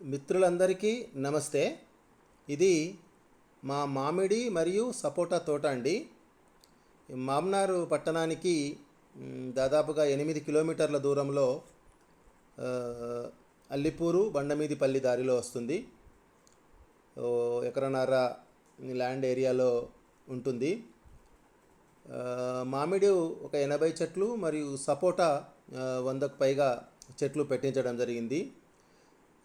మిత్రులందరికీ నమస్తే. ఇది మా మామిడి మరియు సపోటా తోట అండి. మామ్నారు పట్టణానికి దాదాపుగా ఎనిమిది కిలోమీటర్ల దూరంలో అల్లిపూరు బండమీదిపల్లి దారిలో వస్తుంది. ఎకరన్నర ల్యాండ్ ఏరియాలో ఉంటుంది. మామిడి ఒక ఎనభై చెట్లు మరియు సపోటా వందకు పైగా చెట్లు పెట్టించడం జరిగింది.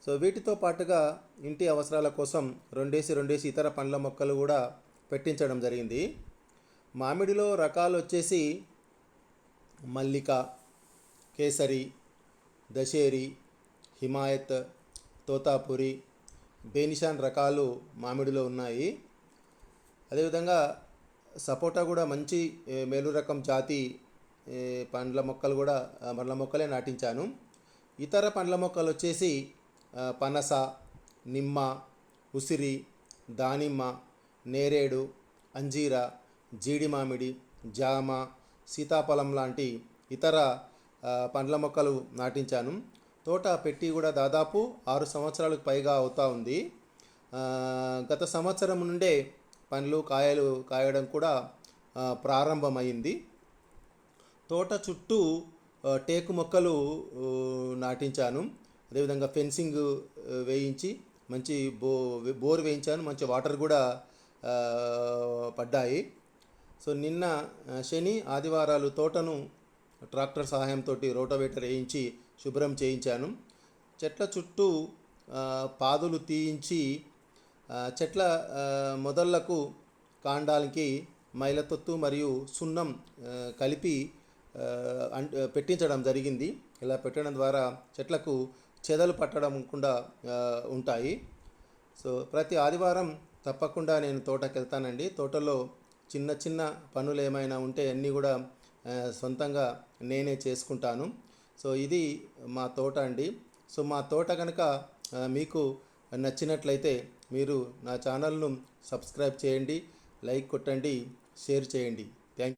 సో వీటితో పాటుగా ఇంటి అవసరాల కోసం రెండేసి రెండేసి ఇతర పండ్ల మొక్కలు కూడా పెట్టించడం జరిగింది. మామిడిలో రకాలు వచ్చేసి మల్లిక కేసరి దశేరి హిమాయత్ తోతాపురి బేనిషాన్ రకాలు మామిడిలో ఉన్నాయి. అదేవిధంగా సపోటా కూడా మంచి మేలు రకం జాతి పండ్ల మొక్కలు కూడా పండ్ల మొక్కలే నాటించాను. ఇతర పండ్ల మొక్కలు వచ్చేసి పనస నిమ్మ ఉసిరి దానిమ్మ నేరేడు అంజీర జీడి మామిడి జామ సీతాఫలం లాంటి ఇతర పండ్ల మొక్కలు నాటించాను. తోట పెట్టి కూడా దాదాపు ఆరు సంవత్సరాలకు పైగా అవుతా ఉంది. గత సంవత్సరం నుండే పండ్లు కాయలు కాయడం కూడా ప్రారంభమైంది. తోట చుట్టూ టేకు మొక్కలు నాటించాను. అదేవిధంగా ఫెన్సింగ్ వేయించి మంచి బో బోర్ వేయించాను మంచి వాటర్ కూడా పడ్డాయి. సో నిన్న శని ఆదివారాలు తోటను ట్రాక్టర్ సహాయంతో రోటోవేటర్ వేయించి శుభ్రం చేయించాను. చెట్ల చుట్టూ పాదులు తీయించి చెట్ల మొదళ్ళకు కాండాలకి మైలతొత్తు మరియు సున్నం కలిపి పెట్టించడం జరిగింది. ఇలా పెట్టడం ద్వారా చెట్లకు చెదలు పట్టడంకుండా కూడా ఉంటాయి. సో ప్రతి ఆదివారం తప్పకుండా నేను తోటకి వెళ్తానండి తోటలో చిన్న చిన్న పనులు ఏమైనా ఉంటే అన్నీ కూడా సొంతంగా నేనే చేసుకుంటాను. సో ఇది మా తోట అండి. సో మా తోట కనుక మీకు నచ్చినట్లయితే మీరు నా ఛానల్ను సబ్స్క్రైబ్ చేయండి లైక్ కొట్టండి షేర్ చేయండి.